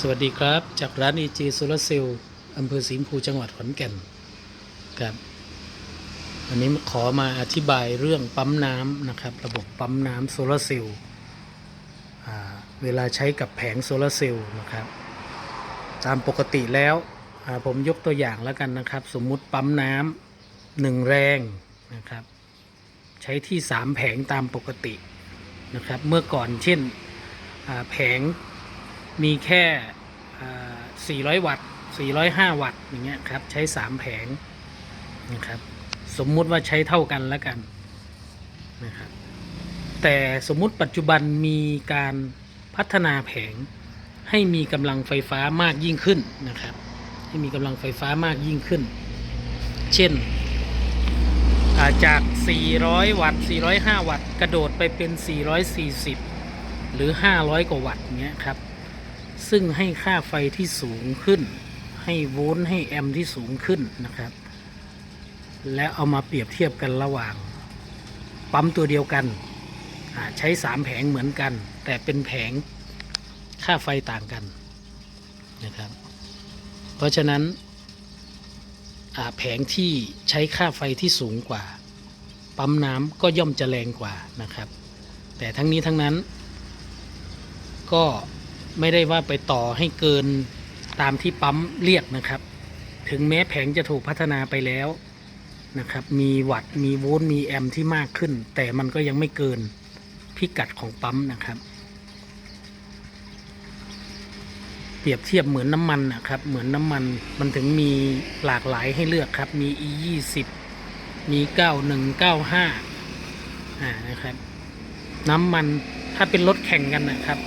สวัสดีครับ จากร้าน EG Solar Cell อำเภอสีชมพูจังหวัดขอนแก่นครับวันนี้ขอมาอธิบายเรื่องปั๊มน้ำนะครับ ระบบปั๊มน้ำโซลาร์เซลล์เวลาใช้กับแผงโซลาร์เซลล์นะครับ ตามปกติแล้วผมยกตัวอย่างแล้วกันนะครับ สมมุติปั๊มน้ำหนึ่งแรงนะครับ ใช้ที่สามแผงตามปกตินะครับ เมื่อก่อนเช่นแผงมีแค่ 400 วัตต์ 405 วัตต์อย่างเงี้ยครับ ใช้ 3 แผงนะครับ สมมุติว่าใช้เท่ากันแล้วกันนะครับ แต่สมมุติปัจจุบันมีการพัฒนาแผงให้มีกำลังไฟฟ้ามากยิ่งขึ้นนะครับ ให้มีกำลังไฟฟ้ามากยิ่งขึ้น เช่นาจาก 400 วัตต์ 405 วัตต์ กระโดดไปเป็น 440 หรือ 500 กว่าวัตต์เงี้ยครับ ซึ่งให้ค่าไฟที่สูงขึ้น ให้โวลต์ให้แอมที่สูงขึ้นนะครับ และเอามาเปรียบเทียบกันระหว่าง ปั๊มตัวเดียวกันใช้3แผงเหมือนกัน แต่เป็นแผงค่าไฟต่างกันนะครับ เพราะฉะนั้นแผงที่ใช้ค่าไฟที่สูงกว่า ปั๊มน้ำก็ย่อมจะแรงกว่านะครับ แต่ทั้งนี้ทั้งนั้นก็ ไม่ได้ว่าไปต่อให้เกินตามที่ปั๊มเรียกนะครับ ถึงแม้แผงจะถูกพัฒนาไปแล้วนะครับ มีวัตต์มีโวลต์มีแอมป์ที่มากขึ้น แต่มันก็ยังไม่เกินพิกัดของปั๊มนะครับ เปรียบเทียบเหมือนน้ำมันนะครับ เหมือนน้ำมันมันถึงมีหลากหลายให้เลือกครับ มี e 2 0มี 91 95อ่านะครับ น้ำมันถ้าเป็นรถแข่งกันนะครับ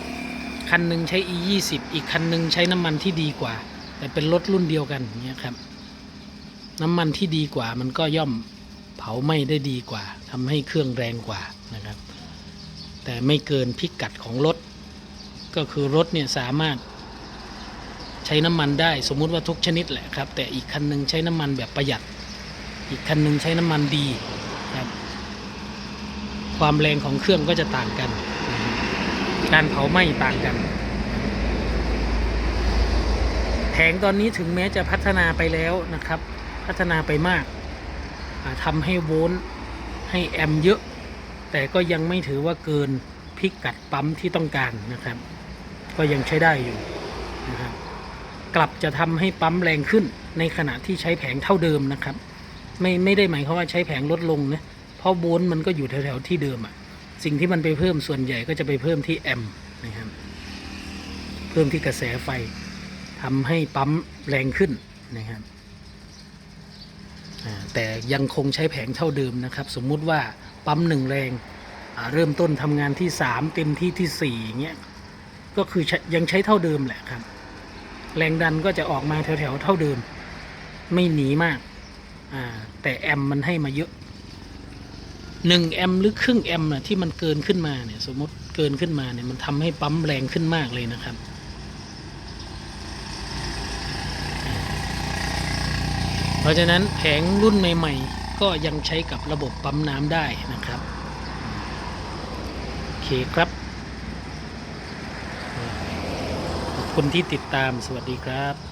คันหนึ่งใช้ e 2 0อีกคันหนึ่งใช้น้ำมันที่ดีกว่า แต่เป็นรถรุ่นเดียวกันเงี้ยครับ น้ำมันที่ดีกว่า มันก็ย่อมเผาไหม้ได้ดีกว่าทำให้เครื่องแรงกว่านะครับ แต่ไม่เกินพิกัดของรถ ก็คือรถเนี่ยสามารถใช้น้ำมันได้สมมุติว่าทุกชนิดแหละครับ แต่อีกคันหนึ่งใช้น้ำมันแบบประหยัด อีกคันหนึ่งใช้น้ำมันดีครับ ความแรงของเครื่องก็จะต่างกัน การเผาไหม้ต่างกัน แผงตอนนี้ถึงแม้จะพัฒนาไปแล้วนะครับ พัฒนาไปมากอ่าทำให้โวลต์ให้แอมเยอะ แต่ก็ยังไม่ถือว่าเกินพิกัดปั๊มที่ต้องการนะครับ ก็ยังใช้ได้อยู่นะครับกลับจะทำให้ปั๊มแรงขึ้นในขณะที่ใช้แผงเท่าเดิมนะครับ ไม่ไม่ได้หมายความว่าใช้แผงลดลงนะเพราะโวลต์มันก็อยู่แถวๆที่เดิมอะ สิ่งที่มันไปเพิ่มส่วนใหญ่ก็จะไปเพิ่มที่แอมป์นะครับเพิ่มที่กระแสไฟทำให้ปั๊มแรงขึ้นนะครับแต่ยังคงใช้แผงเท่าเดิมนะครับ สมมุติว่าปั๊มหนึ่งแรงเริ่มต้นทำงานที่สามเต็มที่ที่สี่อย่างเงี้ยก็คือยังใช้เท่าเดิมแหละครับ แรงดันก็จะออกมาแถวๆเท่าเดิม ไม่หนีมากแต่แอมป์มันให้มาเยอะ หนึ่งแอมหรือครึ่งแอมป์นะที่มันเกินขึ้นมาเนี่ยสมมติเกินขึ้นมาเนี่ยมันทำให้ปั๊มแรงขึ้นมากเลยนะครับ เพราะฉะนั้นแผงรุ่นใหม่ๆ ก็ยังใช้กับระบบปั๊มน้ำได้นะครับโอเคครับขอบคุณที่ติดตามสวัสดีครับ